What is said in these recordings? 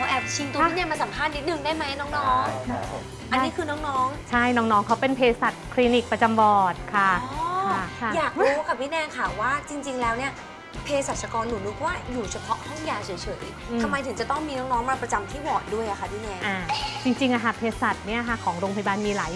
เขาแอบชิงตัวพี่แนนมาสัมภาษณ์นิดนึงได้ไหมน้องครับผมๆอันนี้คือน้องใช่น้องๆเขาเป็นเภสัชคลินิกประจำบอร์ดๆค่ะอ๋อค่ะค่ะ อยากรู้ค่ะพี่แนนค่ะว่าจริง ๆ แล้วเนี่ยเภสัชกรหนูนึกว่าอยู่เฉพาะห้องยาเฉยอืม ๆทำไมถึงจะต้องมีน้องๆมาประจำที่วอร์ดด้วยอะคะพี่แนน อ่าจริงๆอะค่ะเภสัชเนี่ยค่ะของโรงพยาบาลมีหลาย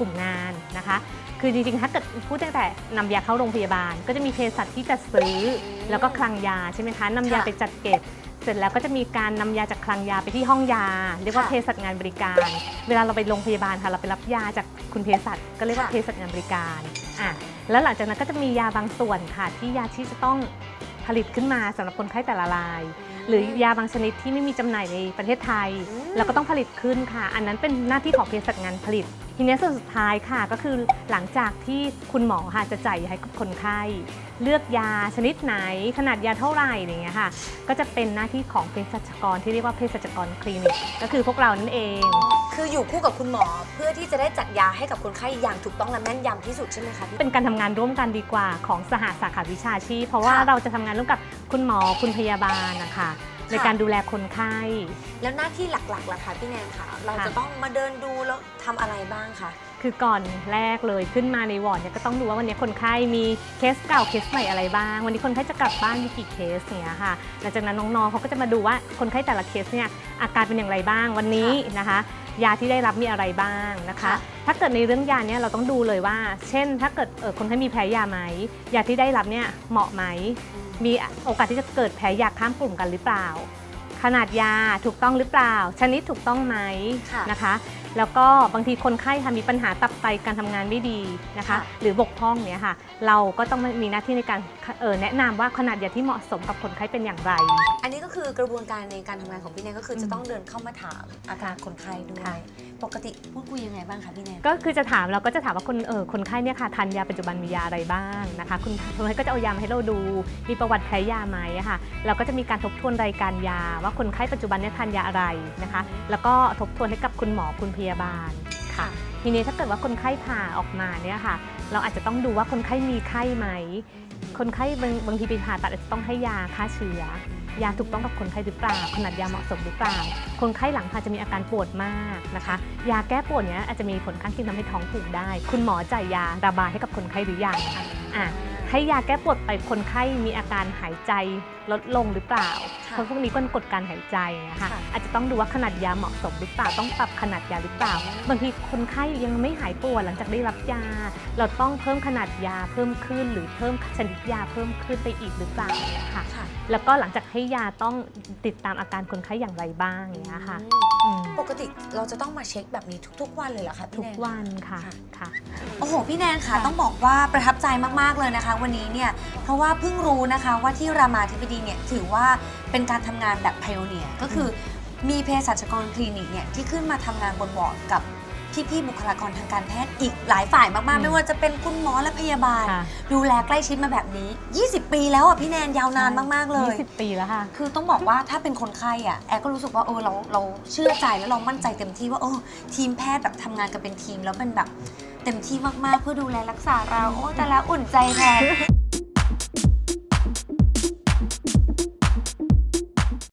กลุ่มงานนะคะ คือจริงๆ ถ้าเกิดพูดตั้งแต่นำยาเข้าโรงพยาบาล ก็จะมีเภสัชที่จะซื้อมแล้วก็คลังยาใช่ไหมคะนำยาค่ะ ไปจัดเก็บ เสร็จแล้วก็จะมีการนำยาจากคลังยาไปที่ห้องยา เรียกว่าค่ะเภสัชงานบริการ เวลาเราไปโรงพยาบาลค่ะ เราไปรับยาจากคุณเภสัชก็เรียกว่าค่ะเภสัชงานบริการอะแล้วหลังจากนั้นก็จะมียาบางส่วนค่ะที่ยาที่จะต้องผ ลิตขึ้นมาสำหรับคนไข้แต่ละราย หรือยาบางชนิดที่ไม่มีจำหน่ายในประเทศไทยอืมเราก็ต้องผลิตขึ้นค่ะ อันนั้นเป็นหน้าที่ของเภสัชงานผลิต ทีนี้ส่วนสุดท้ายค่ะก็คือหลังจากที่คุณหมอค่ะจะจ่ายยาให้กับคนไข้ เลือกยาชนิดไหน ขนาดยาเท่าไหร่อย่างเงี้ยค่ะ ก็จะเป็นหน้าที่ของเภสัชกรที่เรียกว่าเภสัชกรคลินิกก็คือพวกเรานั่นเอง คืออยู่คู่กับคุณหมอเพื่อที่จะได้จัดยาให้กับคนไข้อย่างถูกต้องและแม่นยำที่สุดใช่ไหมคะพี่ เป็นการทำงานร่วมกันดีกว่าของสหสาขาวิชาชีพ เพราะว่าค่ะเราจะทำงานร่วมกับคุณหมอคุณพยาบาลนะคะ ในการดูแลคนไข้ แล้วหน้าที่หลักๆล่ะคะพี่แนนคะเราค่ะจะต้องมาเดินดูแล้วทำอะไรบ้างคะ คือก่อนแรกเลยขึ้นมาในวอร์ดเนี่ยก็ต้องดูว่าวันนี้คนไข้มีเคสเก่าเคสใหม่อะไรบ้าง วันนี้คนไข้จะกลับบ้านมีกี่เคสอย่างเงี้ยค่ะหลังจากนั้นน้องๆเขาก็จะมาดูว่าคนไข้แต่ละเคสเนี่ยอาการเป็นอย่างไรบ้างวันนี้นะคะ ยาที่ได้รับมีอะไรบ้างนะคะ ค่ะ ถ้าเกิดในเรื่องยาเนี่ยเราต้องดูเลยว่า เช่น ถ้าเกิดเออคนไข้มีแพ้ยาไหมยาที่ได้รับเนี่ยเหมาะไหม มีโอกาสที่จะเกิดแพ้ยาข้ามกลุ่มกันหรือเปล่า ขนาดยาถูกต้องหรือเปล่า ชนิดถูกต้องไหมค่ะนะคะ แล้วก็บางทีคนไข้ค่ะมีปัญหาตับไตการทำงานไม่ดีนะคะ ค่ะ หรือบกพร่องเนี่ยค่ะ เราก็ต้องมีหน้าที่ในการเอ่อแนะนำว่าขนาดยาที่เหมาะสมกับคนไข้เป็นอย่างไร อันนี้ก็คือกระบวนการในการทำงานของพี่แนนก็คืออมจะต้องเดินเข้ามาถามอาการคนไข้ด้วย ค่ะ ปกติพูดคุยยังไงบ้างคะพี่แนน ก็คือจะถามเราก็จะถามว่าคนเออคนไข้เนี่ยค่ะทานยาปัจจุบันมียาอะไรบ้างนะคะ คุณคนไข้ก็จะเอายามาให้เราดู มีประวัติแพ้ยาไหมอะค่ะ เราก็จะมีการทบทวนรายการยา ว่าคนไข้ปัจจุบันเนี่ยทานยาอะไรนะคะ แล้วก็ทบทวนให้กับคุณหมอคุณพยาบาลค่ะ ทีนี้ถ้าเกิดว่าคนไข้ผ่าออกมาเนี่ยค่ะ เราอาจจะต้องดูว่าคนไข้มีไข้ไหม คนไข้บางบางทีไปผ่าตัดอาจจะต้องให้ยาฆ่าเชื้อยาถูกต้องกับคนไข้หรือเปล่า ขนาดยาเหมาะสมหรือเปล่า คนไข้หลังผ่าจะมีอาการปวดมากนะคะ ยาแก้ปวดเนี้ยอาจจะมีผลข้างเคียงทำให้ท้องผูกได้ คุณหมอจ่ายยาระบายให้กับคนไข้หรือยังอะ ให้ยาแก้ปวดไปคนไข้มีอาการหายใจลดลงหรือเปล่าค่ะเพราะพวกนี้ก็กดการหายใจนะคะค่ะอาจจะต้องดูว่าขนาดยาเหมาะสมหรือเปล่าต้องปรับขนาดยาหรือเปล่า บางทีคนไข้ยังไม่หายปวดหลังจากได้รับยา เราต้องเพิ่มขนาดยาเพิ่มขึ้น หรือเพิ่มชนิดยาเพิ่มขึ้นไปอีกหรือเปล่าเนี่ยค่ะค่ะแล้วก็หลังจากให้ยาต้องติดตามอาการคนไข้อย่างไรบ้างอย่างเงี้ยค่ะอืมอืมปกติ เราจะต้องมาเช็คแบบนี้ทุก ๆ วันเลยเหรอคะพี่ทุแนกนวันค่ะค่ะค่ะ โอ้โห พี่แนนค่ะ ค่ะ ต้องบอกว่าประทับใจมากๆเลยนะคะ วันนี้เนี่ยเพราะว่าเพิ่งรู้นะคะว่าที่รามาธิบดีเนี่ยถือว่าเป็นการทำงานแบบไพโอเนียก็คือมีเภสัชกรคลินิกเนี่ยที่ขึ้นมาทำงานบนบอร์ดกับ พี่ๆบุคลากรทางการแพทย์อีกหลายฝ่ายมากอืๆมไม่ว่าจะเป็นคุณหมอและพยาบาล ค่ะดูแลใกล้ชิดมาแบบนี้ 20 ปีแล้วอะพี่แนนยาวนานมากๆเลย 20 ปีแล้วค่ะ คือต้องบอกว่าถ้าเป็นคนไข้อะแอร์ก็รู้สึกว่าเออเราเราเชื่อใจแล้วเรามั่นใจเต็มที่ว่าเออทีมแพทย์แบบทำงานกันเป็นทีมแล้วเป็นแบบเต็มที่มากๆ เพื่อดูแลรักษาเราโอ้แต่ละอุ่นใจแทน